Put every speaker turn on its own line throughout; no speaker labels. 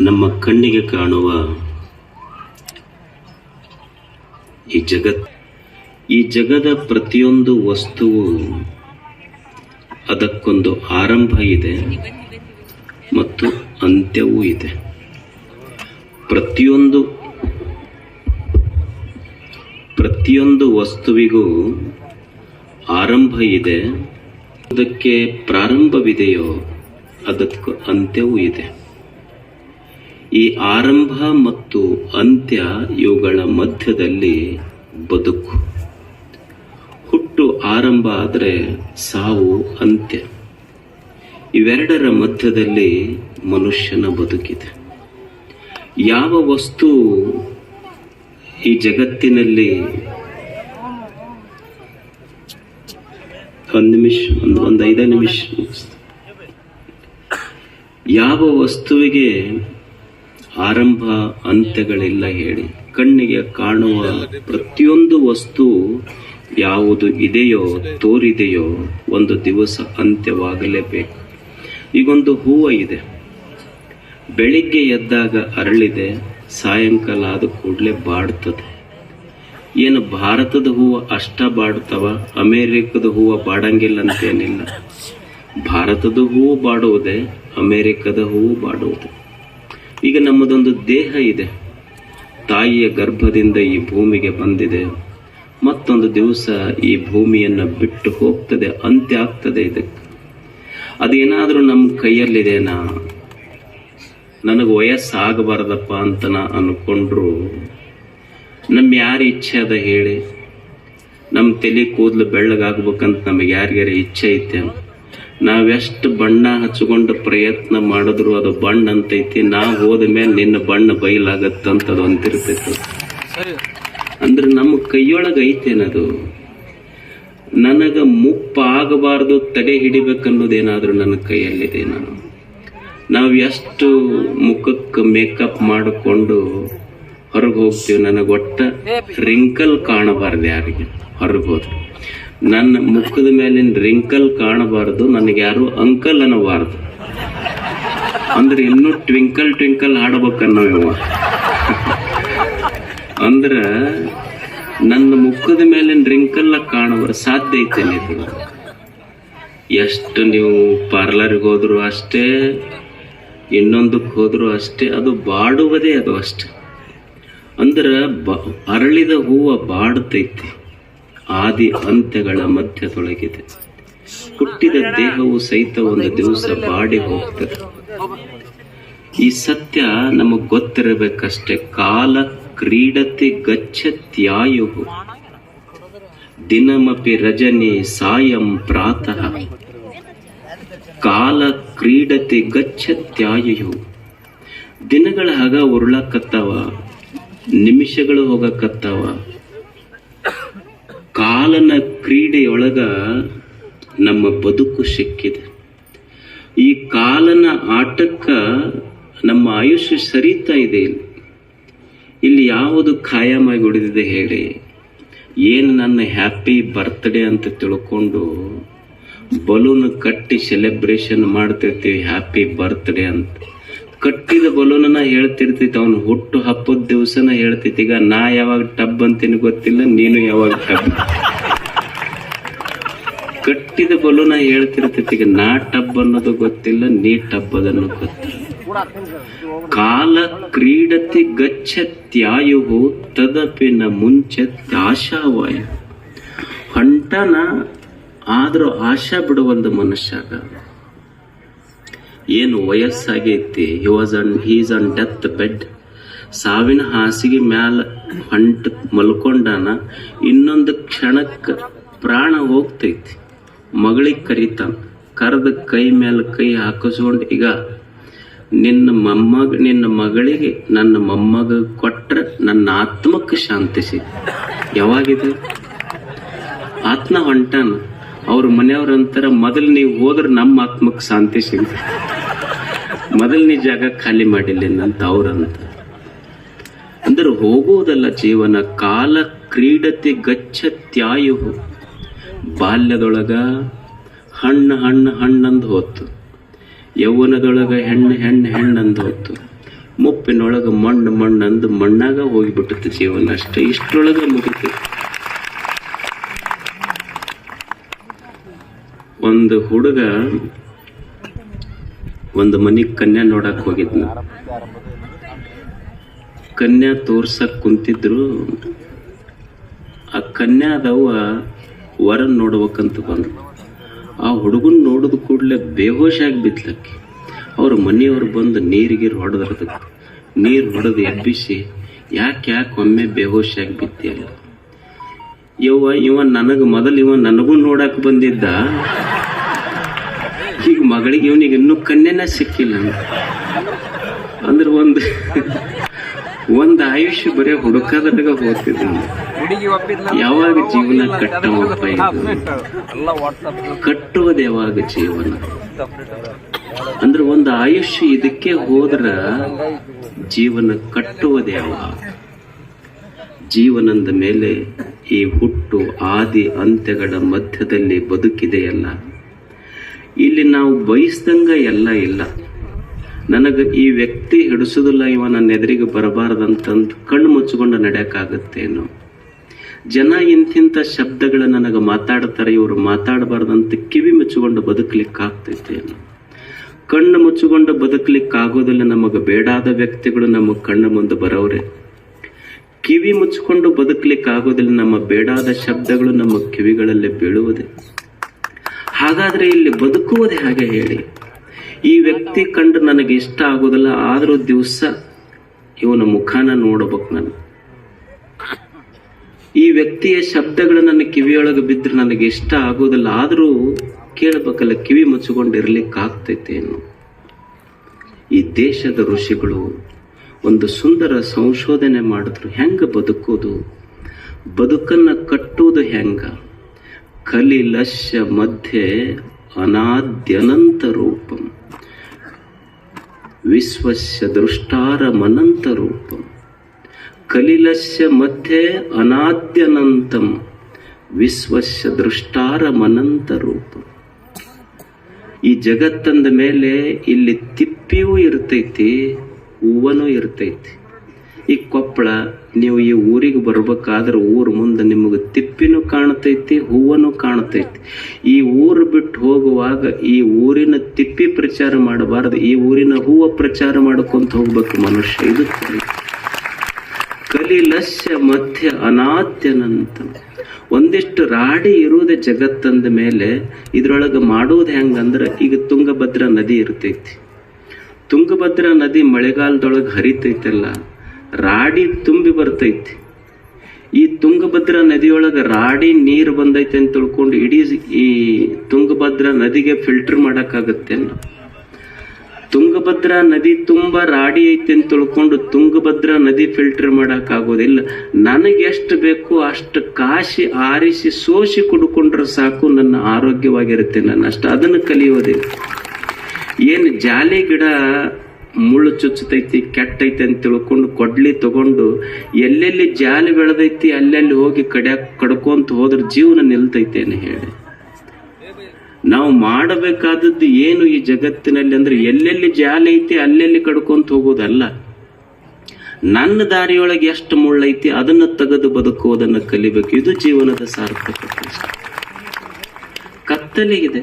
ನಮ್ಮ ಕಣ್ಣಿಗೆ ಕಾಣುವ ಈ ಜಗತ್, ಈ ಜಗದ ಪ್ರತಿಯೊಂದು ವಸ್ತುವು ಅದಕ್ಕೊಂದು ಆರಂಭ ಇದೆ ಮತ್ತು ಅಂತ್ಯವೂ ಇದೆ. ಪ್ರತಿಯೊಂದು ಪ್ರತಿಯೊಂದು ವಸ್ತುವಿಗೂ ಆರಂಭ ಇದೆ. ಅದಕ್ಕೆ ಪ್ರಾರಂಭವಿದೆಯೋ ಅದಕ್ಕೂ ಅಂತ್ಯವೂ ಇದೆ. ಈ ಆರಂಭ ಮತ್ತು ಅಂತ್ಯ ಇವುಗಳ ಮಧ್ಯದಲ್ಲಿ ಬದುಕು. ಹುಟ್ಟು ಆರಂಭ ಆದರೆ ಸಾವು ಅಂತ್ಯ. ಇವೆರಡರ ಮಧ್ಯದಲ್ಲಿ ಮನುಷ್ಯನ ಬದುಕಿದೆ. ಯಾವ ವಸ್ತು ಈ ಜಗತ್ತಿನಲ್ಲಿ ಒಂದು ನಿಮಿಷ, ಒಂದು ಒಂದು ಐದು ನಿಮಿಷ ಯಾವ ವಸ್ತುವಿಗೆ ಆರಂಭ ಅಂತ್ಯಗಳಿಲ್ಲ ಹೇಳಿ. ಕಣ್ಣಿಗೆ ಕಾಣುವ ಪ್ರತಿಯೊಂದು ವಸ್ತು ಯಾವುದು ಇದೆಯೋ, ತೋರಿದೆಯೋ, ಒಂದು ದಿವಸ ಅಂತ್ಯವಾಗಲೇಬೇಕು. ಈಗೊಂದು ಹೂವು ಇದೆ. ಬೆಳಿಗ್ಗೆ ಎದ್ದಾಗ ಅರಳಿದೆ, ಸಾಯಂಕಾಲ ಆದ ಕೂಡಲೇ ಬಾಡ್ತದೆ. ಏನು ಭಾರತದ ಹೂವು ಅಷ್ಟ ಬಾಡ್ತವ, ಅಮೇರಿಕದ ಹೂವು ಬಾಡಂಗಿಲ್ಲ ಅಂತೇನಿಲ್ಲ. ಭಾರತದ ಹೂವು ಬಾಡುವುದೇ ಅಮೇರಿಕದ ಹೂವು ಬಾಡುವುದೇ ಈಗ ನಮ್ಮದೊಂದು ದೇಹ ಇದೆ. ತಾಯಿಯ ಗರ್ಭದಿಂದ ಈ ಭೂಮಿಗೆ ಬಂದಿದೆ. ಮತ್ತೊಂದು ದಿವಸ ಈ ಭೂಮಿಯನ್ನು ಬಿಟ್ಟು ಹೋಗ್ತದೆ, ಅಂತ್ಯ ಆಗ್ತದೆ ಇದಕ್ಕೆ. ಅದೇನಾದರೂ ನಮ್ಮ ಕೈಯಲ್ಲಿದೆನಾ? ನನಗೆ ವಯಸ್ಸಾಗಬಾರ್ದಪ್ಪ ಅಂತ ನಾ ಅಂದ್ಕೊಂಡ್ರು ನಮ್ಮ ಯಾರ ಇಚ್ಛೆ ಅದ ಹೇಳಿ. ನಮ್ಮ ತಲೆ ಕೂದಲು ಬೆಳ್ಳಗಾಗಬೇಕಂತ ನಮಗೆ ಯಾರಿಗಾರ ಇಚ್ಛೆ ಐತೆ ನಾವೆಷ್ಟು ಬಣ್ಣ ಹಚ್ಕೊಂಡು ಪ್ರಯತ್ನ ಮಾಡಿದ್ರು ಅದು ಬಣ್ಣ ಅಂತೈತಿ ನಾ ಹೋದ ಮೇಲೆ ನಿನ್ನ ಬಣ್ಣ ಬಯಲಾಗತ್ತಂತ ಅದು ಅಂತಿರ್ತೈತಿ. ಅಂದ್ರೆ ನಮ್ಮ ಕೈಯೊಳಗೆ ಐತೇನದು? ನನಗ ಮುಪ್ಪಾಗಬಾರ್ದು ತಡೆ ಹಿಡಿಬೇಕನ್ನೋದೇನಾದ್ರೂ ನನ್ನ ಕೈಯಲ್ಲಿದೆ ನಾನು. ನಾವು ಎಷ್ಟು ಮುಖಕ್ಕೆ ಮೇಕಪ್ ಮಾಡಿಕೊಂಡು ಹೊರಗೆ ಹೋಗ್ತೀವಿ, ನನಗೆ ಒಟ್ಟ ರಿಂಕಲ್ ಕಾಣಬಾರ್ದು ಯಾರಿಗೆ. ಹೊರಗೆ ಹೋದ್ರೆ. ನನ್ನ ಮುಖದ ಮೇಲಿನ ರಿಂಕಲ್ ಕಾಣಬಾರ್ದು, ನನಗೆ ಯಾರು ಅಂಕಲ್ ಅನ್ನಬಾರದು. ಅಂದ್ರೆ ಇನ್ನೂ ಟ್ವಿಂಕಲ್ ಟ್ವಿಂಕಲ್ ಹಾಡ್ಬೇಕನ್ನೋ ಇವ ಅಂದ್ರ ನನ್ನ ಮುಖದ ಮೇಲಿನ ರಿಂಕಲ್ ಕಾಣಬಾರ ಸಾಧ್ಯ ಇದು. ಎಷ್ಟು ನೀವು ಪಾರ್ಲರ್ಗೆ ಹೋದ್ರು ಅಷ್ಟೇ, ಇನ್ನೊಂದಕ್ಕೆ ಹೋದ್ರು ಅಷ್ಟೇ, ಅದು ಬಾಡುವುದೇ ಅದು ಅಷ್ಟೆ. ಅಂದ್ರೆ ಬ ಅರಳಿದ ಹೂವು ಬಾಡ್ತೈತಿ. ಆದಿ ಅಂತ್ಯಗಳ ಮಧ್ಯದೊಳಗಿದೆ ಹುಟ್ಟಿದ ದೇಹವು ಸಹಿತ ಒಂದು ದಿವಸ ಬಾಡಿ ಹೋಗ್ತದೆ. ಈ ಸತ್ಯ ನಮಗ್ ಗೊತ್ತಿರಬೇಕಷ್ಟೇ. ಕಾಲ, ಕ್ರೀಡತೆ ಗಚ್ಚತ್ಯಾಯು ದಿನಮಪಿ ರಜನಿ ಸಾಯಂ ಪ್ರಾತಃ. ಕಾಲ, ಕ್ರೀಡತೆ ಗಚ್ಚತ್ಯಾಯು ದಿನಗಳ ಹಗ ಉರುಳಕತ್ತಾವ, ನಿಮಿಷಗಳು ಹೋಗಕತ್ತಾವ. ಕಾಲನ ಕ್ರೀಡೆಯೊಳಗ ನಮ್ಮ ಬದುಕು ಸಿಕ್ಕಿದೆ. ಈ ಕಾಲನ ಆಟಕ್ಕ ನಮ್ಮ ಆಯುಷ್ಯ ಸರಿತಾ ಇದೆ ಇಲ್ಲಿ. ಇಲ್ಲಿ ಯಾವುದು ಖಾಯಮಾಗಿ ಉಳಿದಿದೆ ಹೇಳಿ. ಏನು ನನ್ನ ಹ್ಯಾಪಿ ಬರ್ತ್ಡೇ ಅಂತ ತಿಳ್ಕೊಂಡು ಬಲೂನ್ ಕಟ್ಟಿ ಸೆಲೆಬ್ರೇಷನ್ ಮಾಡ್ತಿರ್ತೀವಿ ಹ್ಯಾಪಿ ಬರ್ತ್ಡೇ ಅಂತ. ಕಟ್ಟಿದ ಬಲೂನನ್ನ ಹೇಳ್ತಿರ್ತೈತಿ ಅವನು. ಹುಟ್ಟು ಹಬ್ಬದ ದಿವಸನ ಹೇಳ್ತೈತಿ ಈಗ ನಾ ಯಾವಾಗ ಟಬ್ ಅಂತೀನಿ ಗೊತ್ತಿಲ್ಲ, ನೀನು ಯಾವಾಗ ಟಬ್ ಕಟ್ಟಿದ ಬಲೂನ ಹೇಳ್ತಿರ್ತೈತಿ ಈಗ ನಾ ಟಬ್ ಅನ್ನೋದು ಗೊತ್ತಿಲ್ಲ, ನೀ ಟಬ್ ಅದನ್ನು ಗೊತ್ತಿಲ್ಲ. ಕಾಲ ಕ್ರೀಡತಿ ಗಚ್ಚತ್ಯಾಯು ತದಪಿನ ಮುಂಚೆ ಆಶಾವಾಯು ಹಂಟನ ಆದ್ರೂ ಆಶಾ ಬಿಡುವಂತ ಮನುಷ್ಯಾಗ ಏನು ವಯಸ್ಸಾಗೈತಿ he was on his on death bed ಸಾವಿನ ಹಾಸಿಗೆ ಮ್ಯಾಲ ಹೊಂಟ ಮಲ್ಕೊಂಡಾನ, ಇನ್ನೊಂದು ಕ್ಷಣಕ್ಕೆ ಪ್ರಾಣ ಹೋಗ್ತೈತಿ. ಮಗಳಿಗೆ ಕರೀತಾನ, ಕರೆದ ಕೈ ಮೇಲೆ ಕೈ ಹಾಕಿಸ್ಕೊಂಡು ಈಗ ನಿನ್ನ ಮೊಮ್ಮಗ, ನಿನ್ನ ಮಗಳಿಗೆ, ನನ್ನ ಮೊಮ್ಮಗ ಕೊಟ್ರೆ ನನ್ನ ಆತ್ಮಕ್ಕೆ ಶಾಂತಿ ಸಿಗ ಯಾವಾಗಿದೆ ಆತ್ಮ ಹೊಂಟಾನ ಅವ್ರ ಮನೆಯವ್ರ ಅಂತಾರ ಮೊದಲು ನೀವು ಹೋದ್ರೆ ನಮ್ಮ ಆತ್ಮಕ್ಕೆ ಶಾಂತಿ ಸಿಗುತ್ತೆ. ಮೊದಲನೇ ಜಾಗ ಖಾಲಿ ಮಾಡಿಲ್ಲ ಅಂತ ಅವ್ರಂತ ಅಂದ್ರೆ ಹೋಗೋದಲ್ಲ ಜೀವನ, ಕಾಲ ಕ್ರೀಡತೆ ಗಚ್ಚ ತ್ಯಾಯು ಬಾಲ್ಯದೊಳಗ ಹಣ್ಣು ಹಣ್ಣು ಹಣ್ಣಂದು ಹೋತು. ಯೌವನದೊಳಗ ಹೆಣ್ಣು ಹೆಣ್ಣು ಹೆಣ್ಣಂದು ಹೋತು. ಮುಪ್ಪಿನೊಳಗ ಮಣ್ಣು ಮಣ್ಣಂದು ಮಣ್ಣಾಗ ಹೋಗಿಬಿಟ್ಟದ ಜೀವನ ಅಷ್ಟೇ. ಇಷ್ಟೊಳಗೆ ಮುಗಿತು. ಒಂದು ಹುಡುಗ ಒಂದು ಮನಿ ಕನ್ಯಾ ನೋಡಕ್ ಹೋಗಿದ್ನ. ಕನ್ಯಾ ತೋರ್ಸಕ್ ಕುಂತಿದ್ರು. ಆ ಕನ್ಯಾದವ್ವ ವರನ್ ನೋಡ್ಬೇಕಂತ ಬಂದ್ರು ಆ ಹುಡುಗನ್ ನೋಡಿದ ಕೂಡಲೇ ಬೇಹೋಶ್ ಆಗಿ ಬಿದ್ಲಕ್ಕೆ ಅವ್ರ ಮನೆಯವ್ರು ಬಂದು ನೀರಿಗೀರು ಹೊಡೆದ್ರದಕ್ಕೆ ನೀರು ಹೊಡೆದು ಎಬ್ಬಿಸಿ, ಯಾಕೆ ಯಾಕೆ ಒಮ್ಮೆ ಬೇಹೋಶ್ ಆಗಿ ಬಿತ್ತಿಯಲ್ಲ ಯವ್ವ ಇವ ನನಗೆ ಮೊದಲು ಇವ ನನಗೂ ನೋಡಕ್ ಬಂದಿದ್ದ. ಈಗ ಮಗಳಿಗೆ ಇವನಿಗೆ ಇನ್ನೂ ಕನ್ಯೆನ ಸಿಕ್ಕಿಲ್ಲ ಅಂದ್ರೆ ಒಂದು ಒಂದು ಆಯುಷ್ಯ ಬರೀ ಹುಡುಕಾದಾಗ ಹೋಗ್ತಿದ್ದ ಯಾವಾಗ ಜೀವನ ಕಟ್ಟವಪ್ಪ ಕಟ್ಟುವುದು ಯಾವಾಗ ಜೀವನ? ಅಂದ್ರೆ ಒಂದು ಆಯುಷ್ಯ ಇದಕ್ಕೆ ಹೋದ್ರ ಜೀವನ ಕಟ್ಟುವುದು ಯಾವಾಗ? ಜೀವನದ ಮೇಲೆ ಈ ಹುಟ್ಟು ಆದಿ ಅಂತ್ಯಗಳ ಮಧ್ಯದಲ್ಲಿ ಬದುಕಿದೆಯಲ್ಲ? ಇಲ್ಲಿ ನಾವು ಬಯಸ್ದಂಗ ಎಲ್ಲ ಇಲ್ಲ. ನನಗೆ ಈ ವ್ಯಕ್ತಿ ಹಿಡಿಸೋದಿಲ್ಲ, ಇವ ನನ್ನ ಎದುರಿಗೆ ಬರಬಾರ್ದಂತಂದು ಕಣ್ಣು ಮುಚ್ಚಿಕೊಂಡು ನಡೆಯಕ್ಕಾಗತ್ತೇನು? ಜನ ಇಂತಿಂಥ ಶಬ್ದಗಳು ನನಗೆ ಮಾತಾಡ್ತಾರೆ, ಇವರು ಮಾತಾಡಬಾರ್ದಂತ ಕಿವಿ ಮುಚ್ಚಿಕೊಂಡು ಬದುಕಲಿಕ್ಕೆ ಆಗ್ತೈತೇನೋ ಕಣ್ಣು ಮುಚ್ಚಿಕೊಂಡು ಬದುಕಲಿಕ್ಕಾಗೋದಿಲ್ಲ ನಮಗೆ, ಬೇಡಾದ ವ್ಯಕ್ತಿಗಳು ನಮಗೆ ಕಣ್ಣು ಮುಂದೆ ಬರೋರೆ ಕಿವಿ ಮುಚ್ಚಿಕೊಂಡು ಬದುಕಲಿಕ್ಕೆ ಆಗೋದಿಲ್ಲ ನಮ್ಮ ಬೇಡಾದ ಶಬ್ದಗಳು ನಮ್ಮ ಕಿವಿಗಳಲ್ಲಿ ಬೀಳುವುದೇ. ಹಾಗಾದ್ರೆ ಇಲ್ಲಿ ಬದುಕುವುದೇ ಹಾಗೆ ಹೇಳಿ. ಈ ವ್ಯಕ್ತಿ ಕಂಡು ನನಗೆ ಇಷ್ಟ ಆಗೋದಿಲ್ಲ, ಆದರೂ ದಿವಸ ಇವನ ಮುಖಾನ ನೋಡಬೇಕು ನಾನು. ಈ ವ್ಯಕ್ತಿಯ ಶಬ್ದಗಳು ನನ್ನ ಕಿವಿಯೊಳಗೆ ಬಿದ್ದರೆ ನನಗೆ ಇಷ್ಟ ಆಗೋದಿಲ್ಲ, ಆದರೂ ಕೇಳಬೇಕಲ್ಲ, ಕಿವಿ ಮುಚ್ಚಿಕೊಂಡು ಇರಲಿಕ್ಕಾಗ್ತೈತೆ ಆಗ್ತೈತೇನು ಈ ದೇಶದ ಋಷಿಗಳು ಒಂದು ಸುಂದರ ಸಂಶೋಧನೆ ಮಾಡಿದ್ರು. ಹೆಂಗ ಬದುಕೋದು ಬದುಕನ್ನ ಕಟ್ಟುವುದು ಹೆಂಗ? ಕಲಿಲಶ್ಯ ಮಧ್ಯೆ, ಅನಾದ್ಯನಂತ ರೂಪಂ. ವಿಶ್ವಸ್ಯ, ದೃಷ್ಟಾರಮನಂತ ರೂಪಂ. ಕಲಿಲಸ್ಯ ಮಧ್ಯೆ, ಅನಾದ್ಯನಂತಂ. ವಿಶ್ವಸ್ಯ, ದೃಷ್ಟಾರಮನಂತ ರೂಪ. ಈ ಜಗತ್ತಂದ ಮೇಲೆ ಇಲ್ಲಿ ತಿಪ್ಪಿಯೂ ಇರ್ತೈತಿ. ಹೂವನೂ ಇರ್ತೈತಿ. ಈ ಕೊಪ್ಪಳ ನೀವು ಈ ಊರಿಗೆ ಬರ್ಬೇಕಾದ್ರೆ ಊರ ಮುಂದೆ ನಿಮಗೆ ತಿಪ್ಪಿನೂ ಕಾಣ್ತೈತಿ, ಹೂವನೂ ಕಾಣ್ತೈತಿ. ಈ ಊರು ಬಿಟ್ಟು ಹೋಗುವಾಗ ಈ ಊರಿನ ತಿಪ್ಪಿ ಪ್ರಚಾರ ಮಾಡಬಾರದು, ಈ ಊರಿನ ಹೂವ ಪ್ರಚಾರ ಮಾಡ್ಕೊಂತ ಹೋಗ್ಬೇಕು ಮನುಷ್ಯ. ಇದು ಕಲಿ. ಕಲಿಲಸ್ಯ ಮಧ್ಯ ಅನಾತ್ಯನಂತ. ಒಂದಿಷ್ಟು ರಾಡಿ ಇರುವುದೇ ಜಗತ್ತಂದ ಮೇಲೆ ಇದ್ರೊಳಗೆ ಮಾಡುವುದು ಹೆಂಗಂದ್ರೆ ಈಗ ತುಂಗಭದ್ರಾ ನದಿ ಇರ್ತೈತಿ. ತುಂಗಭದ್ರಾ ನದಿ ಮಳೆಗಾಲದೊಳಗೆ ಹರಿತೈತಲ್ಲ, ರಾಡಿ ತುಂಬಿ ಬರ್ತೈತಿ. ಈ ತುಂಗಭದ್ರಾ ನದಿಯೊಳಗೆ ರಾಡಿ ನೀರು ಬಂದೈತೆ ಅಂತ ತಿಳ್ಕೊಂಡು ಇಡೀ ಈ ತುಂಗಭದ್ರಾ ನದಿಗೆ ಫಿಲ್ಟರ್ ಮಾಡೋಕ್ಕಾಗತ್ತೆ ತುಂಗಭದ್ರಾ ನದಿ ತುಂಬ ರಾಡಿ ಐತೆ ಅಂತ ತಿಳ್ಕೊಂಡು ತುಂಗಭದ್ರಾ ನದಿ ಫಿಲ್ಟರ್ ಮಾಡೋಕ್ಕಾಗೋದಿಲ್ಲ. ನನಗೆಷ್ಟು ಬೇಕು ಅಷ್ಟು ಕಾಶಿ ಆರಿಸಿ ಸೋಸಿ ಕುಡ್ಕೊಂಡ್ರೆ ಸಾಕು ನನ್ನ ಆರೋಗ್ಯವಾಗಿರುತ್ತೆ ನನ್ನ ಅಷ್ಟು. ಅದನ್ನು ಕಲಿಯೋದಿಲ್ಲ. ಏನು ಜಾಲಿ ಗಿಡ ಮುಳ್ಳು ಚುಚ್ಚತೈತಿ, ಕೆಟ್ಟೈತೆ ಅಂತ ತಿಳ್ಕೊಂಡು ಕೊಡ್ಲಿ ತಗೊಂಡು ಎಲ್ಲೆಲ್ಲಿ ಜಾಲಿ ಬೆಳೆದೈತಿ ಅಲ್ಲೆಲ್ಲಿ ಹೋಗಿ ಕಡ ಕಡ್ಕೊಂತ ಹೋದ್ರೆ ಜೀವನ ನಿಲ್ತೈತೆ ಅಂತ ಹೇಳಿ. ನಾವು ಮಾಡಬೇಕಾದದ್ದು ಏನು ಈ ಜಗತ್ತಿನಲ್ಲಿ ಅಂದ್ರೆ ಎಲ್ಲೆಲ್ಲಿ ಜಾಲಿ ಐತಿ ಅಲ್ಲೆಲ್ಲಿ ಕಡ್ಕೊಂತ ಹೋಗೋದಲ್ಲ. ನನ್ನ ದಾರಿಯೊಳಗೆ ಎಷ್ಟು ಮುಳ್ಳೈತಿ ಅದನ್ನ ತೆಗೆದು ಬದುಕುವುದನ್ನು ಕಲಿಬೇಕು. ಇದು ಜೀವನದ ಸಾರ್ಥಕತೆ ಕತ್ತಲಿಗಿದೆ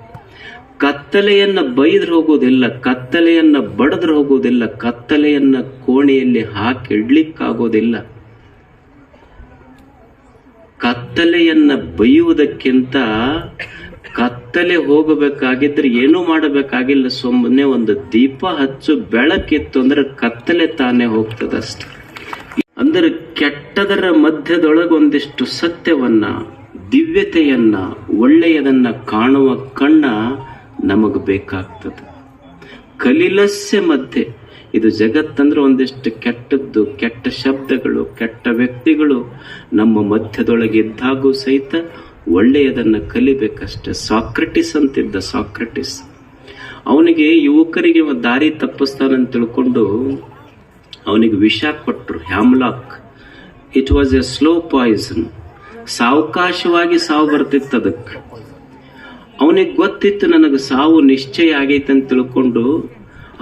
ಕತ್ತಲೆಯನ್ನ ಬೈದ್ರೆ ಹೋಗೋದಿಲ್ಲ, ಕತ್ತಲೆಯನ್ನ ಬಡದ್ರೆ ಹೋಗೋದಿಲ್ಲ, ಕತ್ತಲೆಯನ್ನ ಕೋಣೆಯಲ್ಲಿ ಹಾಕಿಡ್ಲಿಕ್ಕಾಗೋದಿಲ್ಲ ಕತ್ತಲೆಯನ್ನ ಬೈಯುವುದಕ್ಕಿಂತ ಕತ್ತಲೆ ಹೋಗಬೇಕಾಗಿದ್ರೆ ಏನೂ ಮಾಡಬೇಕಾಗಿಲ್ಲ ಸುಮ್ಮನೆ ಒಂದು ದೀಪ ಹಚ್ಚು, ಬೆಳಕಿತ್ತು ಅಂದ್ರೆ ಕತ್ತಲೆ ತಾನೇ ಹೋಗ್ತದಷ್ಟೆ ಅಂದ್ರೆ ಕೆಟ್ಟದರ ಮಧ್ಯದೊಳಗೊಂದಿಷ್ಟು ಸತ್ಯವನ್ನ, ದಿವ್ಯತೆಯನ್ನ, ಒಳ್ಳೆಯದನ್ನ ಕಾಣುವ ಕಣ್ಣ ನಮಗ್ ಬೇಕಾಗ್ತದೆ. ಕಲಿಲಸ್ಯ ಮಧ್ಯೆ, ಇದು ಜಗತ್ತಂದ್ರೆ ಒಂದಿಷ್ಟು ಕೆಟ್ಟದ್ದು, ಕೆಟ್ಟ ಶಬ್ದಗಳು, ಕೆಟ್ಟ ವ್ಯಕ್ತಿಗಳು ನಮ್ಮ ಮಧ್ಯದೊಳಗೆ ಇದ್ದಾಗೂ ಸಹಿತ ಒಳ್ಳೆಯದನ್ನು ಕಲಿಬೇಕಷ್ಟೆ. ಸಾಕ್ರೆಟಿಸ್ ಅಂತಿದ್ದ ಸಾಕ್ರೆಟಿಸ್. ಅವನಿಗೆ ಯುವಕರಿಗೆ ದಾರಿ ತಪ್ಪಿಸ್ತಾನಂತ ತಿಳ್ಕೊಂಡು ಅವನಿಗೆ ವಿಷ ಕೊಟ್ಟರು hemlock. It was a slow poison ಸಾವಕಾಶವಾಗಿ ಸಾವು ಬರ್ತಿತ್ತು ಅದಕ್ಕೆ. ಅವನಿಗೆ ಗೊತ್ತಿತ್ತು ನನಗೆ ಸಾವು ನಿಶ್ಚಯ ಆಗೈತೆ ಅಂತ ತಿಳ್ಕೊಂಡು,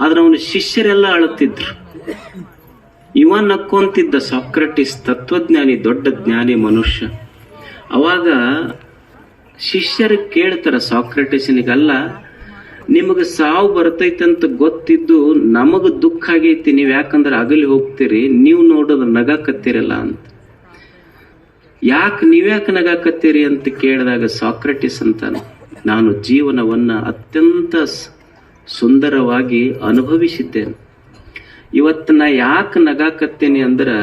ಆದ್ರೆ ಅವನ ಶಿಷ್ಯರೆಲ್ಲ ಅಳುತ್ತಿದ್ರು. ಇವ ನಕ್ಕೊಂತಿದ್ದ ಸಾಕ್ರಟಿಸ್ ತತ್ವಜ್ಞಾನಿ, ದೊಡ್ಡ ಜ್ಞಾನಿ ಮನುಷ್ಯ. ಅವಾಗ ಶಿಷ್ಯರು ಕೇಳ್ತಾರ ಸಾಕ್ರಟಿಸ್ನಿಗಲ್ಲ, ನಿಮಗೆ ಸಾವು ಬರ್ತೈತಂತ ಗೊತ್ತಿದ್ದು ನಮಗೆ ದುಃಖ ಆಗೈತಿ, ನೀವು ಯಾಕಂದ್ರೆ ಅಗಲಿ ಹೋಗ್ತೀರಿ, ನೀವು ನೋಡೋದು ನಗಾಕತ್ತೀರಲ್ಲ ಅಂತ. ಯಾಕೆ ನೀವ್ಯಾಕೆ ನಗಾಕತ್ತೀರಿ ಅಂತ ಕೇಳಿದಾಗ ಸಾಕ್ರಟಿಸ್ ಅಂತಾನೆ ನಾನು ಜೀವನವನ್ನು ಅತ್ಯಂತ ಸುಂದರವಾಗಿ ಅನುಭವಿಸಿದ್ದೇನೆ. ಇವತ್ತು ನಾ ಯಾಕೆ ನಗಾಕತ್ತೇನೆ ಅಂದ್ರೆ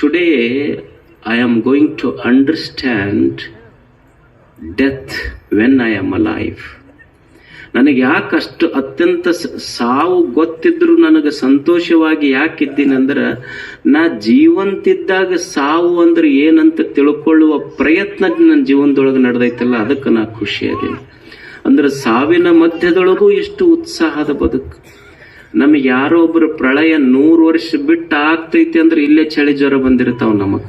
today I am going to understand death when I am alive ನನಗೆ ಅಷ್ಟು ಅತ್ಯಂತ ಸಾವು ಗೊತ್ತಿದ್ರು ನನಗೆ ಸಂತೋಷವಾಗಿ ಯಾಕಿದ್ದೀನಿ ಅಂದ್ರೆ ನಾ ಜೀವಂತಿದ್ದಾಗ ಸಾವು ಅಂದ್ರೆ ಏನಂತ ತಿಳ್ಕೊಳ್ಳುವ ಪ್ರಯತ್ನ ನನ್ನ ಜೀವನದೊಳಗೆ ನಡೆದೈತಲ್ಲ, ಅದಕ್ಕೆ ನಾ ಖುಷಿ ಅದೀನಿ ಅಂದ್ರೆ ಸಾವಿನ ಮಧ್ಯದೊಳಗೂ ಎಷ್ಟು ಉತ್ಸಾಹದ ಬದುಕು. ನಮಗೆ ಯಾರೋ ಒಬ್ರು ಪ್ರಳಯ ನೂರು ವರ್ಷ ಬಿಟ್ಟು ಆಗ್ತೈತಿ ಅಂದ್ರೆ ಇಲ್ಲೇ ಚಳಿ ಜ್ವರ ಬಂದಿರ್ತಾವ ನಮಗ್.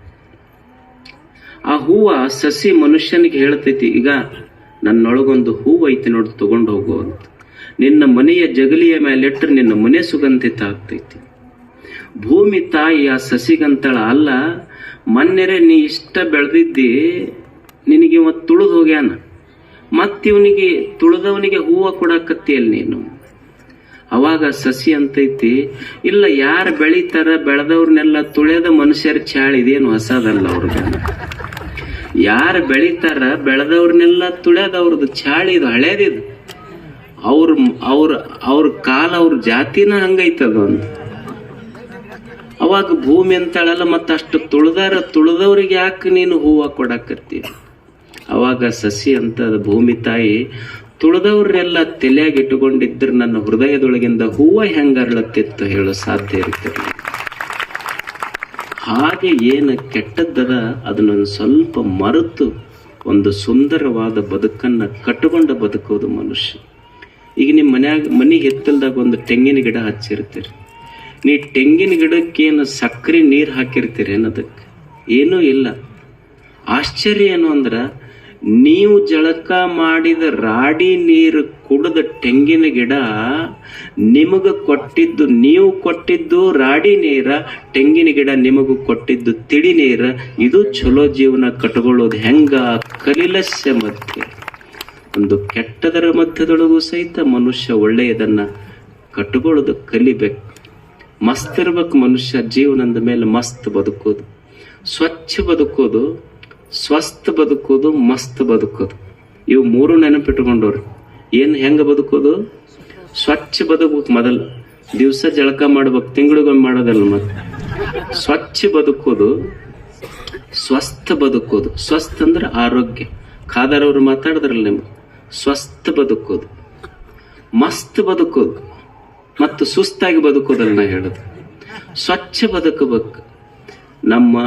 ಆ ಹೂವ ಸಸಿ ಮನುಷ್ಯನಿಗೆ ಹೇಳ್ತೈತಿ, ಈಗ ನನ್ನೊಳಗೊಂದು ಹೂವು ಐತಿ ನೋಡಿ, ತಗೊಂಡು ಹೋಗು ಅಂತ. ನಿನ್ನ ಮನೆಯ ಜಗಲಿಯ ಮೇಲೆ ಇಟ್ಟರೆ ನಿನ್ನ ಮನೆ ಸುಗಂಧಿತ ಆಗ್ತೈತಿ. ಭೂಮಿ ತಾಯಿ ಆ ಸಸಿಗಂತಳ ಅಲ್ಲ, ಮೊನ್ನೆರೆ ನೀ ಇಷ್ಟ ಬೆಳೆದಿದ್ದಿ, ನಿನಗೆ ಇವತ್ತು ತುಳಿದು ಹೋಗ್ಯಾನ. ಮತ್ತಿವನಿಗೆ ತುಳಿದವನಿಗೆ ಹೂವು ಕೊಡಕತ್ತಿಯಲ್ಲಿ ನೀನು. ಅವಾಗ ಸಸಿ ಅಂತೈತಿ. ಇಲ್ಲ ಯಾರು ಬೆಳಿತಾರ ಬೆಳೆದವ್ರನ್ನೆಲ್ಲ ತುಳಿಯದ ಮನುಷ್ಯರ ಚಾಳ ಇದೇನು ಹೊಸದಲ್ಲ ಅವ್ರದ. ಯಾರು ಬೆಳಿತಾರ ಬೆಳೆದವ್ರನ್ನೆಲ್ಲ ತುಳಿಯದ ಅವ್ರದ್ದು ಚಾಳಿ ಇದು ಹಳೇದಿದು. ಅವ್ರ ಅವ್ರ ಅವ್ರ ಕಾಲ ಅವ್ರ ಜಾತಿನ ಹಂಗೈತದ ಒಂದು ಅವಾಗ ಭೂಮಿ ಅಂತಾಳಲ್ಲ, ಮತ್ತಷ್ಟು ತುಳಿದಾರ ತುಳಿದವ್ರಿಗೆ ಯಾಕೆ ನೀನು ಹೂವು ಕೊಡಾಕತ್ತಿ? ಅವಾಗ ಸಸಿ ಅಂತ ಭೂಮಿ ತಾಯಿ ತುಳಿದವ್ರನ್ನೆಲ್ಲ ತಲೆಯಾಗಿ ಇಟ್ಟುಕೊಂಡಿದ್ರೆ ನನ್ನ ಹೃದಯದೊಳಗಿಂದ ಹೂವ ಹೆಂಗ ಅರಳತ್ತಿತ್ತು ಹೇಳೋ ಸಾಧ್ಯ ಇರ್ತದೆ ಹಾಗೆ ಏನು ಕೆಟ್ಟದ್ದದ ಅದನ್ನೊಂದು ಸ್ವಲ್ಪ ಮರೆತು ಒಂದು ಸುಂದರವಾದ ಬದುಕನ್ನು ಕಟ್ಟುಕೊಂಡು ಬದುಕೋದು ಮನುಷ್ಯ. ಈಗ ನಿಮ್ಮ ಮನ್ಯಾಗ, ಮನೆ ಹಿತ್ತಲ್ದಾಗ ಒಂದು ತೆಂಗಿನ ಗಿಡ ಹಚ್ಚಿರ್ತೀರಿ. ನೀ ತೆಂಗಿನ ಗಿಡಕ್ಕೇನು ಸಕ್ಕರೆ ನೀರು ಹಾಕಿರ್ತೀರಿ ಅನ್ನೋದಕ್ಕೆ ಏನೂ ಇಲ್ಲ. ಆಶ್ಚರ್ಯ ಏನು ಅಂದ್ರ ನೀವು ಜಳಕ ಮಾಡಿದ ರಾಡಿ ನೀರು ಕುಡಿದ ತೆಂಗಿನ ಗಿಡ, ನಿಮಗೆ ಕೊಟ್ಟಿದ್ದು ನೀವು ಕೊಟ್ಟಿದ್ದು ರಾಡಿ ನೀರ, ತೆಂಗಿನ ಗಿಡ ನಿಮಗೂ ಕೊಟ್ಟಿದ್ದು ತಿಳಿ ನೀರ. ಇದು ಚಲೋ ಜೀವನ ಕಟ್ಕೊಳ್ಳೋದು ಹೆಂಗ? ಕಲಿಲಸ್ಯ ಮಧ್ಯೆ. ಒಂದು ಕೆಟ್ಟದರ ಮಧ್ಯದೊಳಗೂ ಸಹಿತ ಮನುಷ್ಯ ಒಳ್ಳೆಯದನ್ನ ಕಟ್ಕೊಳ್ಳೋದು ಕಲಿಬೇಕು. ಮಸ್ತ್ ಇರ್ಬೇಕು ಮನುಷ್ಯ, ಜೀವನದ ಮೇಲೆ ಮಸ್ತ್ ಬದುಕೋದು. ಸ್ವಚ್ಛ ಬದುಕೋದು ಸ್ವಸ್ಥ ಬದುಕೋದು ಮಸ್ತ್ ಬದುಕೋದು ಇವು ಮೂರು ನೆನಪಿಟ್ಕೊಂಡವ್ರು ಏನು ಹೆಂಗೆ ಬದುಕೋದು ಸ್ವಚ್ಛ ಬದುಕಬೇಕು ಮೊದಲು. ದಿವಸ ಜಳಕ ಮಾಡ್ಬೇಕು, ತಿಂಗಳಿಗೊಮ್ಮೆ ಮಾಡೋದಲ್ಲ ಮತ್ತೆ ಸ್ವಚ್ಛ ಬದುಕೋದು ಸ್ವಸ್ಥ ಬದುಕೋದು ಸ್ವಸ್ಥ ಅಂದ್ರೆ ಆರೋಗ್ಯ. ಖಾದರ್ ಅವರು ಮಾತಾಡಿದ್ರಲ್ಲ ನಿಮ್ಗೆ? ಸ್ವಸ್ಥ ಬದುಕೋದು ಮಸ್ತ್ ಬದುಕೋದು ಮತ್ತು ಸುಸ್ತಾಗಿ ಬದುಕೋದಲ್ಲ ನಾ ಹೇಳೋದು. ಸ್ವಚ್ಛ ಬದುಕಬೇಕು. ನಮ್ಮ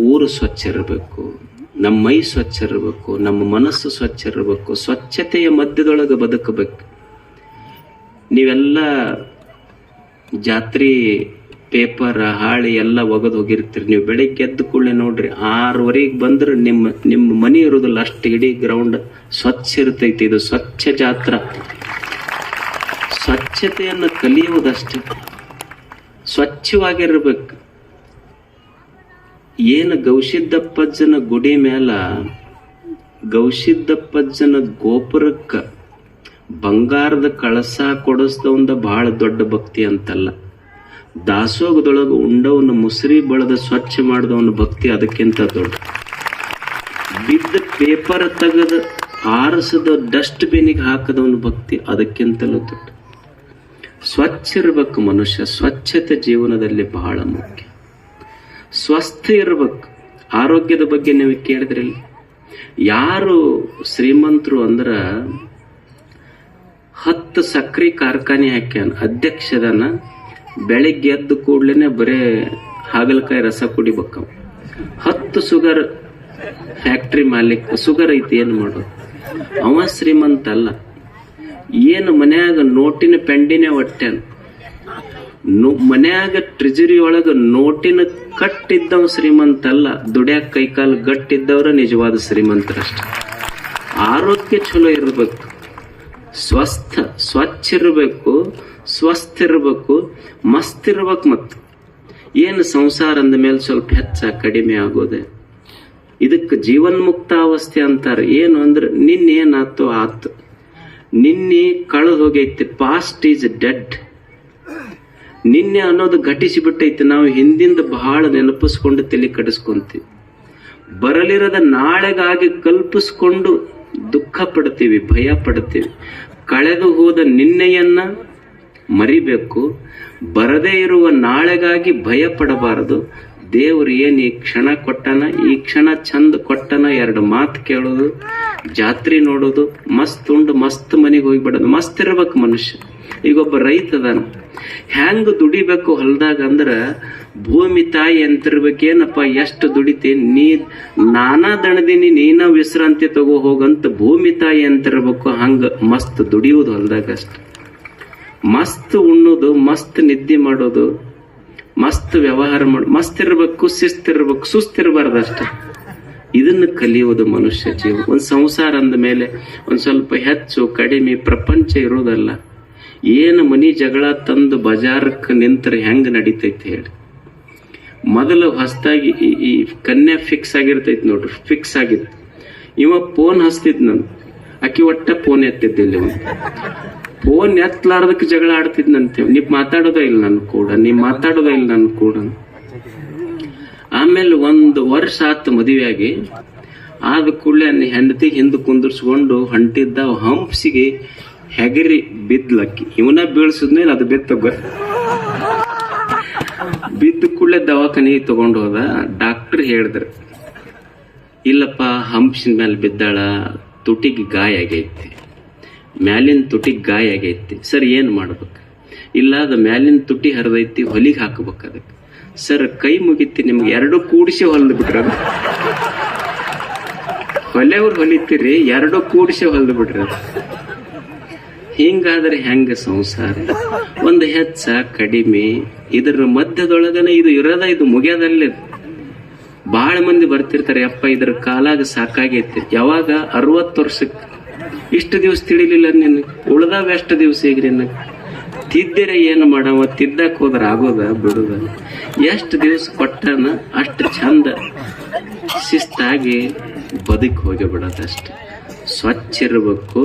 ಊರು ಸ್ವಚ್ಛ ಇರಬೇಕು ನಮ್ಮ ಮೈ ಸ್ವಚ್ಛ ಇರಬೇಕು ನಮ್ಮ ಮನಸ್ಸು ಸ್ವಚ್ಛ ಇರಬೇಕು, ಸ್ವಚ್ಛತೆಯ ಮಧ್ಯದೊಳಗೆ ಬದುಕಬೇಕು. ನೀವೆಲ್ಲ ಜಾತ್ರೆ ಪೇಪರ್, ಹಾಳಿ ಎಲ್ಲ ಒಗೆದು ಹೋಗಿರ್ತೀರಿ. ನೀವು ಬೆಳಿಗ್ಗೆ ಎದ್ದ ಕೂಡಲೇ ನೋಡ್ರಿ, ಆರೂವರೆಗೆ ಬಂದ್ರೆ ನಿಮ್ಮ ನಿಮ್ಮ ಮನೆ ಇರೋದಿಲ್ಲ, ಅಷ್ಟು ಇಡೀ ಗ್ರೌಂಡ್ ಸ್ವಚ್ಛ ಇರ್ತೈತಿ. ಇದು ಸ್ವಚ್ಛ ಜಾತ್ರ. ಸ್ವಚ್ಛತೆಯನ್ನು ಕಲಿಯುವುದಷ್ಟೇ. ಸ್ವಚ್ಛವಾಗಿರ್ಬೇಕು. ಏನು ಗೌಶಿದ್ದಪ್ಪಜ್ಜನ ಗುಡಿ ಮ್ಯಾಲ ಗೌಶಿದ್ದಪ್ಪಜ್ಜನ ಗೋಪುರಕ್ಕೆ ಬಂಗಾರದ ಕಳಸ ಕೊಡಿಸ್ದವಂದ ಬಹಳ ದೊಡ್ಡ ಭಕ್ತಿ ಅಂತಲ್ಲ. ದಾಸೋಗದೊಳಗೆ ಉಂಡವನ ಮುಸುರಿ ಬಳದ ಸ್ವಚ್ಛ ಮಾಡಿದವನ ಭಕ್ತಿ ಅದಕ್ಕಿಂತ ದೊಡ್ಡ. ಬಿದ್ದ ಪೇಪರ್ ತೆಗೆದ ಆರಿಸದ ಡಸ್ಟ್ ಬಿನ್ನಿಗೆ ಹಾಕದವನ ಭಕ್ತಿ ಅದಕ್ಕಿಂತಲೂ ದೊಡ್ಡ. ಸ್ವಚ್ಛ ಇರ್ಬೇಕು ಮನುಷ್ಯ, ಸ್ವಚ್ಛತೆ ಜೀವನದಲ್ಲಿ ಬಹಳ ಮುಖ್ಯ. ಸ್ವಸ್ಥ ಇರ್ಬೇಕು. ಆರೋಗ್ಯದ ಬಗ್ಗೆ ನೀವು ಕೇಳಿದ್ರಿಲ್ಲ ಯಾರು ಶ್ರೀಮಂತರು ಅಂದ್ರೆ ಹತ್ತು ಸಕ್ಕರೆ ಕಾರ್ಖಾನೆ ಹಾಕ್ಯಾನ, ಅಧ್ಯಕ್ಷದನ, ಬೆಳಿಗ್ಗೆ ಎದ್ದು ಕೂಡ್ಲೇನೆ ಬರೇ ಹಾಗಲಕಾಯಿ ರಸ ಕುಡಿಬೇಕ ಹತ್ತು ಸುಗರ್ ಫ್ಯಾಕ್ಟ್ರಿ ಮಾಲೀಕ ಸುಗರ್ ಐತಿ ಏನು ಮಾಡೋದು? ಅವ ಶ್ರೀಮಂತ ಅಲ್ಲ. ಏನು ಮನ್ಯಾಗ ನೋಟಿನ ಪೆಂಡಿನೇ ಒಟ್ಟ್ಯಾನ. ಮನ್ಯಾಗ ಟ್ರೆಜರಿ ಒಳಗ ನೋಟಿನ ಕಟ್ಟಿದ್ದವ ಶ್ರೀಮಂತ ಅಲ್ಲ, ದುಡ್ಯಾಕ ಕೈಕಾಲು ಗಟ್ಟಿದ್ದವರ ನಿಜವಾದ ಶ್ರೀಮಂತರಷ್ಟೆ. ಆರೋಗ್ಯ ಚಲೋ ಇರ್ಬೇಕು, ಸ್ವಸ್ಥ ಸ್ವಚ್ಛ ಇರಬೇಕು ಸ್ವಸ್ಥ ಇರಬೇಕು ಮಸ್ತ್ ಇರ್ಬೇಕು ಮತ್ತು ಏನು ಸಂಸಾರ ಅಂದ ಮೇಲೆ ಸ್ವಲ್ಪ ಹೆಚ್ಚ ಕಡಿಮೆ ಆಗೋದೆ? ಇದಕ್ಕೆ ಜೀವನ್ಮುಕ್ತ ಅವಸ್ಥೆ ಅಂತಾರೆ. ಏನು ಅಂದ್ರೆ ನಿನ್ನೇನಾಯ್ತು ಆತು. ನಿನ್ನೆ ಕಳೆದು ಹೋಗೈತೆ ಪಾಸ್ಟ್ ಈಸ್ ಡೆಡ್ ನಿನ್ನೆ ಅನ್ನೋದು ಘಟಿಸಿ ಬಿಟ್ಟೈತಿ ನಾವು ಹಿಂದಿಂದ ಬಹಳ ನೆನಪಿಸ್ಕೊಂಡು ತಲೆ ಕಡಿಸ್ಕೊಂತೀವಿ. ಬರಲಿರದ ನಾಳೆಗಾಗಿ ಕಲ್ಪಿಸ್ಕೊಂಡು ದುಃಖ ಪಡ್ತೀವಿ, ಭಯ ಪಡ್ತೀವಿ. ಕಳೆದು ಹೋದ ನಿನ್ನೆಯನ್ನ ಮರಿಬೇಕು, ಬರದೇ ಇರುವ ನಾಳೆಗಾಗಿ ಭಯ ಪಡಬಾರದು. ದೇವ್ರು ಏನು ಈ ಕ್ಷಣ ಕೊಟ್ಟನ, ಈ ಕ್ಷಣ ಚಂದ ಕೊಟ್ಟನ ಎರಡು ಮಾತು ಕೇಳೋದು, ಜಾತ್ರೆ ನೋಡೋದು, ಮಸ್ತ್ ಉಂಡು, ಮಸ್ತ್ ಮನೆಗೆ ಹೋಗಿಬಿಡೋದು. ಮಸ್ತ್ ಇರ್ಬೇಕು ಮನುಷ್ಯ. ಈಗ ಒಬ್ಬ ರೈತ ಅದಾನ. ಹೆಂಗೆ ದುಡಿಬೇಕು ಹೊಲ್ದಾಗ ಅಂದ್ರ ಭೂಮಿ ತಾಯಿ ಅಂತಿರ್ಬೇಕೇನಪ್ಪ, ಎಷ್ಟು ದುಡಿತಿ? ನೀ ನಾನಾ ದಣದಿನಿ, ನೀನ ವಿಶ್ರಾಂತಿ ತಗೋ ಹೋಗಂತ ಭೂಮಿ ತಾಯಿ ಅಂತಿರ್ಬೇಕು, ಹಂಗ ಮಸ್ತ್ ದುಡಿಯೋದು ಹೊಲ್ದಾಗ ಅಷ್ಟ. ಮಸ್ತ್ ಉಣ್ಣೋದು, ಮಸ್ತ್ ನಿದ್ದೆ ಮಾಡೋದು, ಮಸ್ತ್ ವ್ಯವಹಾರ ಮಾಡ, ಮಸ್ತ್ ಇರ್ಬೇಕು ಶಿಸ್ತಿರ್ಬೇಕು ಸುಸ್ತಿರ್ಬಾರ್ದು ಅಷ್ಟೆ. ಇದನ್ನ ಕಲಿಯೋದು ಮನುಷ್ಯ ಜೀವ. ಒಂದು ಸಂಸಾರ ಅಂದ ಮೇಲೆ ಒಂದು ಸ್ವಲ್ಪ ಹೆಚ್ಚು, ಕಡಿಮೆ ಪ್ರಪಂಚ ಇರೋದಲ್ಲ. ಏನು ಮನಿ ಜಗಳ ತಂದು ಬಜಾರಕ್ಕೆ ನಿಂತರೆ ಹೆಂಗ್ ನಡೀತೈತಿ ಹೇಳಿ. ಮೊದಲು ಹೊಸದಾಗಿ ಈ ಕನ್ಯಾ ಫಿಕ್ಸ್ ಆಗಿರ್ತೈತಿ ನೋಡ್ರಿ ಫಿಕ್ಸ್ ಆಗಿತ್ತು. ಇವ ಫೋನ್ ಹಸ್ತಿದ್ ನಾನು. ಆಕಿ ಒಟ್ಟ ಫೋನ್ ಎತ್ತಿದ್ದಿಲ್ಲ ಇವ ಫೋನ್ ಎತ್ತಲಾರ್ದಕ್ಕೆ ಜಗಳ ಆಡ್ತಿದ್ನಂತೆ ನೀವ್ ಮಾತಾಡೋದ ಇಲ್ಲ ನನ್ ಕೂಡ, ನೀವ್ ಮಾತಾಡೋದ ಇಲ್ಲ ನನ್ ಕೂಡ. ಆಮೇಲೆ ಒಂದು ವರ್ಷ ಆತು ಮದುವೆಯಾಗಿ, ಆದ ಕೂಡಲೇ ಹೆಂಡತಿ ಹಿಂದೆ ಕುಂದಿರ್ಸ್ಕೊಂಡು ಹೊಂಟಿದ್ದ ಹಂಪ್ಸಿಗೆ ಹೆಗರಿ ಬಿದ್ಲಕ್ಕಿ. ಇವನ ಬೀಳ್ಸಿದ್ಮೇಲೆ ಅದು ಬಿತ್ತ ಬಿದ್ದ ಕೂಡಲೇ ದವಾಖಾನಿಗೆ ತಗೊಂಡು ಹೋದ ಡಾಕ್ಟರ್ ಹೇಳಿದ್ರು, ಇಲ್ಲಪ್ಪ, ಹಂಪ್ಸಿನ ಮೇಲೆ ಬಿದ್ದಾಳ, ತುಟಿಗೆ ಗಾಯ ಆಗೈತಿ. ಮ್ಯಾಲಿನ ತುಟಿಗೆ ಗಾಯ ಆಗೈತಿ. ಸರ್, ಏನು ಮಾಡ್ಬೇಕು? ಇಲ್ಲ, ಅದು ಮ್ಯಾಲಿನ ತುಟಿ ಹರಿದೈತಿ, ಹೊಲಿಗೆ ಹಾಕಬೇಕು ಅದಕ್ಕೆ. ಸರ್, ಕೈ ಮುಗಿತಿ, ನಿಮ್ಗೆ ಎರಡು ಕೂಡಿಸಿ ಹೊಲ್ದು ಬಿಟ್ರ ಹೊಲೆಯವ್ರು ಹೊಲಿತೀರಿ, ಎರಡು ಕೂಡಿಸಿ ಹೊಲ್ದು ಬಿಟ್ರ ಹಿಂಗಾದ್ರೆ ಹೆಂಗ ಸಂಸಾರ? ಒಂದು ಹೆಚ್ಚ, ಕಡಿಮೆ ಇದರ ಮಧ್ಯದೊಳಗನ ಇದು ಇರೋದ, ಇದು ಮುಗಿಯೋದಲ್ಲೇ. ಬಹಳ ಮಂದಿ ಬರ್ತಿರ್ತಾರೆ ಅಪ್ಪ ಇದ್ರ ಕಾಲಾಗ ಸಾಕಾಗೈತಿ. ಯಾವಾಗ? ಅರವತ್ತು ವರ್ಷಕ್ಕೆ. ಇಷ್ಟು ದಿವಸ ತಿಳಿಲಿಲ್ಲ ನಿನ್ನ. ಉಳ್ದಾವ ಎಷ್ಟು ದಿವಸ ಈಗ ನಿನ್ನ? ತಿದ್ದಿರ ಏನು ಮಾಡವ? ತಿದ್ದಕ್ ಹೋದ್ರೆ ಆಗೋದ, ಬಿಡುದ? ಎಷ್ಟು ದಿವಸ ಕೊಟ್ಟನ, ಅಷ್ಟು ಚಂದ ಶಿಸ್ತಾಗಿ ಬದುಕಿ ಹೋಗಿ ಬಿಡೋದಷ್ಟೆ ಸ್ವಚ್ಛ ಇರಬೇಕು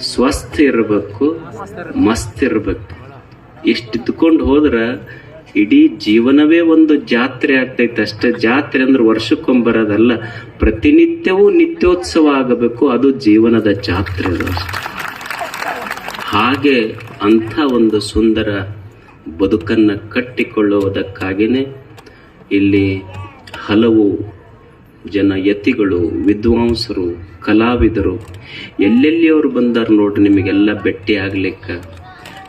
ಸ್ವಸ್ಥ ಇರಬೇಕು ಮಸ್ತ್ ಇರಬೇಕು ಇಷ್ಟಿದ್ದುಕೊಂಡು ಹೋದ್ರ ಇಡೀ ಜೀವನವೇ ಒಂದು ಜಾತ್ರೆ ಆಗ್ತೈತೆ. ಅಷ್ಟೇ ಜಾತ್ರೆ ಅಂದ್ರೆ ವರ್ಷಕ್ಕೊಂಬರೋದಲ್ಲ, ಪ್ರತಿನಿತ್ಯವೂ ನಿತ್ಯೋತ್ಸವ ಆಗಬೇಕು. ಅದು ಜೀವನದ ಜಾತ್ರೆ ಅದು ಹಾಗೆ ಅಂಥ ಒಂದು ಸುಂದರ ಬದುಕನ್ನ ಕಟ್ಟಿಕೊಳ್ಳುವುದಕ್ಕಾಗಿಯೇ ಇಲ್ಲಿ ಹಲವು ಜನ ಯತಿಗಳು, ವಿದ್ವಾಂಸರು, ಕಲಾವಿದರು, ಎಲ್ಲೆಲ್ಲಿ ಅವ್ರು ಬಂದಾರ ನೋಡ್ರಿ ನಿಮಗೆಲ್ಲ ಭೇಟಿ ಆಗ್ಲಿಕ್ಕೆ.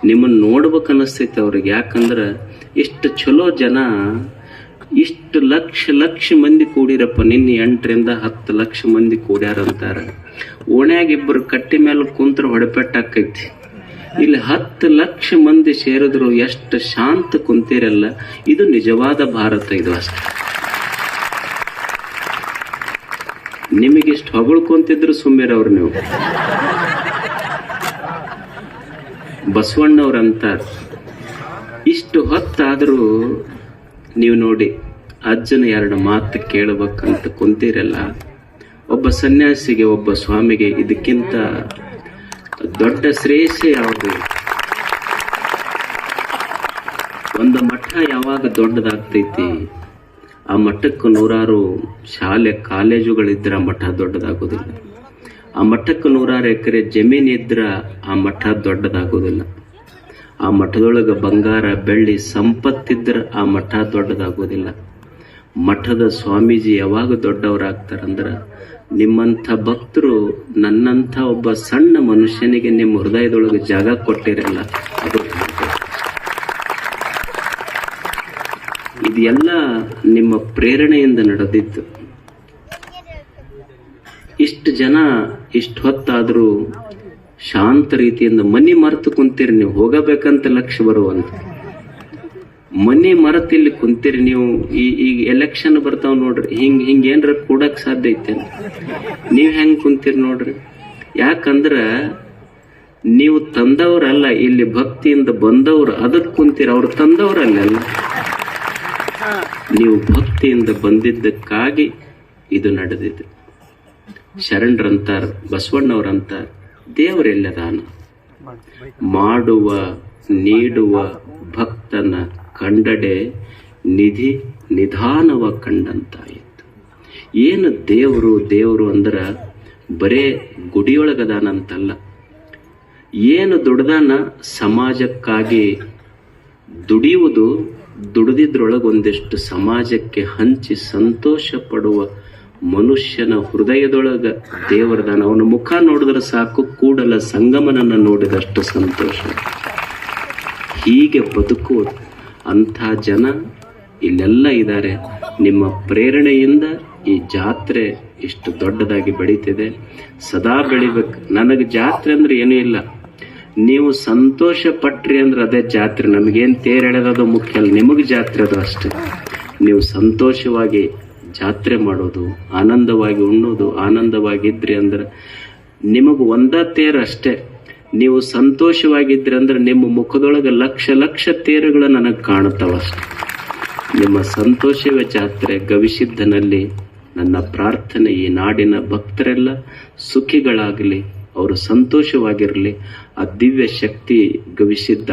ನಿಮ್ಮನ್ನು ನೋಡ್ಬೇಕು ಅನಿಸ್ತೈತೆ ಅವ್ರಿಗೆ. ಯಾಕಂದ್ರೆ ಇಷ್ಟು ಚಲೋ ಜನ, ಇಷ್ಟು ಲಕ್ಷ ಲಕ್ಷ ಮಂದಿ ಕೂಡಿರಪ್ಪ. ನಿನ್ನೆ ಎಂಟರಿಂದ ಹತ್ತು ಲಕ್ಷ ಮಂದಿ ಕೂಡ್ಯಾರಂತಾರೆ ಓಣ್ಯಾಗ ಇಬ್ಬರು ಕಟ್ಟಿ ಮೇಲೆ ಕುಂತ್ರ ಹೊಡೆಪೆಟ್ಟಾಕೈತಿ. ಇಲ್ಲಿ ಹತ್ತು ಲಕ್ಷ ಮಂದಿ ಸೇರಿದ್ರು ಎಷ್ಟು ಶಾಂತ ಕುಂತಿರಲ್ಲ. ಇದು ನಿಜವಾದ ಭಾರತ ಇದು ಅಷ್ಟೇ. ನಿಮಗಿಷ್ಟು ಹೊಗಳ್ಕೊಂತಿದ್ರು ಸುಮ್ಮಿರವ್ರು ನೀವು. ಬಸವಣ್ಣವ್ರ ಅಂತ ಇಷ್ಟು ಹೊತ್ತಾದರೂ ನೀವು ನೋಡಿ ಅಜ್ಜನ ಎರಡು ಮಾತು ಕೇಳಬೇಕಂತ ಕುಂತೀರಲ್ಲ, ಒಬ್ಬ ಸನ್ಯಾಸಿಗೆ ಒಬ್ಬ ಸ್ವಾಮಿಗೆ ಇದಕ್ಕಿಂತ ದೊಡ್ಡ ಶ್ರೇಷ್ಠ ಯಾವುದು? ಒಂದು ಮಠ ಯಾವಾಗ ದೊಡ್ಡದಾಗ್ತೈತಿ? ಆ ಮಠಕ್ಕೆ ನೂರಾರು ಶಾಲೆ, ಕಾಲೇಜುಗಳಿದ್ರ ಮಠ ದೊಡ್ಡದಾಗೋದಿಲ್ಲ. ಆ ಮಠಕ್ಕೆ ನೂರಾರು ಎಕರೆ ಜಮೀನು ಇದ್ರ ಆ ಮಠ ದೊಡ್ಡದಾಗೋದಿಲ್ಲ. ಆ ಮಠದೊಳಗೆ ಬಂಗಾರ, ಬೆಳ್ಳಿ, ಸಂಪತ್ತಿದ್ರ ಆ ಮಠ ದೊಡ್ಡದಾಗೋದಿಲ್ಲ. ಮಠದ ಸ್ವಾಮೀಜಿ ಯಾವಾಗ ದೊಡ್ಡವರಾಗ್ತಾರಂದ್ರ, ನಿಮ್ಮಂಥ ಭಕ್ತರು ನನ್ನಂಥ ಒಬ್ಬ ಸಣ್ಣ ಮನುಷ್ಯನಿಗೆ ನಿಮ್ಮ ಹೃದಯದೊಳಗೆ ಜಾಗ ಕೊಟ್ಟಿರಲ್ಲ ಅದು ಇದೆಲ್ಲ ನಿಮ್ಮ ಪ್ರೇರಣೆಯಿಂದ ನಡೆದಿತ್ತು. ಇಷ್ಟು ಜನ, ಇಷ್ಟು ಹೊತ್ತಾದರೂ ಶಾಂತ ರೀತಿಯಿಂದ ಮನೆ ಮರೆತು ಕುಂತೀರಿ, ನೀವು ಹೋಗಬೇಕಂತ ಲಕ್ಷ್ಯ ಬರುವಂತ. ಮನೆ ಮರೆತು ಇಲ್ಲಿ ಕುಂತೀರಿ ನೀವು, ಈ ಈಗ ಎಲೆಕ್ಷನ್ ಬರ್ತಾವ ನೋಡ್ರಿ, ಹಿಂಗ್ ಹಿಂಗ ಏನ್ರ ಕೂಡಕ್ ಸಾಧ್ಯ ಐತೆ ನೀವ್ ಹೆಂಗ್ ಕುಂತೀರಿ ನೋಡ್ರಿ? ಯಾಕಂದ್ರ ನೀವು ತಂದವ್ರಲ್ಲ, ಇಲ್ಲಿ ಭಕ್ತಿಯಿಂದ ಬಂದವ್ರು ಅದಕ್ಕೆ ಕುಂತೀರಿ, ಅವ್ರು ತಂದವ್ರಲ್ಲ ನೀವು ಭಕ್ತಿಯಿಂದ ಬಂದಿದ್ದಕ್ಕಾಗಿ ಇದು ನಡೆದಿದೆ. ಶರಣರಂತಾರ ದೇವರೆಲ್ಲ ದಾನ ಮಾಡುವ, ನೀಡುವ ಭಕ್ತನ ಕಂಡಡೆ ನಿಧಿ ನಿಧಾನವ ಕಂಡಂತಾಯಿತು. ಏನು ದೇವರು ದೇವರು ಅಂದ್ರ ಬರೇ ಗುಡಿಯೊಳಗದಾನಂತಲ್ಲ. ಏನು ದುಡ್ದಾನ ಸಮಾಜಕ್ಕಾಗಿ ದುಡಿಯುವುದು ದುಡಿದಿದ್ರೊಳಗೆ ಒಂದಿಷ್ಟು ಸಮಾಜಕ್ಕೆ ಹಂಚಿ ಸಂತೋಷ ಪಡುವ ಮನುಷ್ಯನ ಹೃದಯದೊಳಗ ದೇವರದಾನ ಅವನ ಮುಖ ನೋಡಿದ್ರೆ ಸಾಕು, ಕೂಡಲ ಸಂಗಮನನ್ನ ನೋಡಿದಷ್ಟು ಸಂತೋಷ. ಹೀಗೆ ಬದುಕುವುದು ಅಂಥ ಜನ ಇಲ್ಲೆಲ್ಲ ಇದ್ದಾರೆ. ನಿಮ್ಮ ಪ್ರೇರಣೆಯಿಂದ ಈ ಜಾತ್ರೆ ಇಷ್ಟು ದೊಡ್ಡದಾಗಿ ಬೆಳೀತಿದೆ. ಸದಾ ಬೆಳಿಬೇಕು. ನನಗೆ ಜಾತ್ರೆ ಅಂದ್ರೆ ಏನೂ ಇಲ್ಲ. ನೀವು ಸಂತೋಷ ಪಟ್ರಿ ಅಂದ್ರೆ ಅದೇ ಜಾತ್ರೆ. ನಮಗೇನು ತೇರೆಳೆದದು ಮುಖ್ಯ ಅಲ್ಲ, ನಿಮಗೆ ಜಾತ್ರೆ ಅದು ಅಷ್ಟೇ. ನೀವು ಸಂತೋಷವಾಗಿ ಜಾತ್ರೆ ಮಾಡೋದು, ಆನಂದವಾಗಿ ಉಣ್ಣೋದು, ಆನಂದವಾಗಿದ್ರಿ ಅಂದ್ರೆ ನಿಮಗೆ ಒಂದ ತೇರು ಅಷ್ಟೇ. ನೀವು ಸಂತೋಷವಾಗಿದ್ರಿ ಅಂದ್ರೆ ನಿಮ್ಮ ಮುಖದೊಳಗೆ ಲಕ್ಷ ಲಕ್ಷ ತೇರುಗಳು ನನಗೆ ಕಾಣುತ್ತವಷ್ಟೆ ನಿಮ್ಮ ಸಂತೋಷವೇ ಜಾತ್ರೆ, ಗವಿಸಿದ್ಧನಲ್ಲಿ ನನ್ನ ಪ್ರಾರ್ಥನೆ ಈ ನಾಡಿನ ಭಕ್ತರೆಲ್ಲ ಸುಖಿಗಳಾಗಲಿ ಅವರು ಸಂತೋಷವಾಗಿರಲಿ. ಆ ದಿವ್ಯ ಶಕ್ತಿ ಗವಿಸಿದ್ದ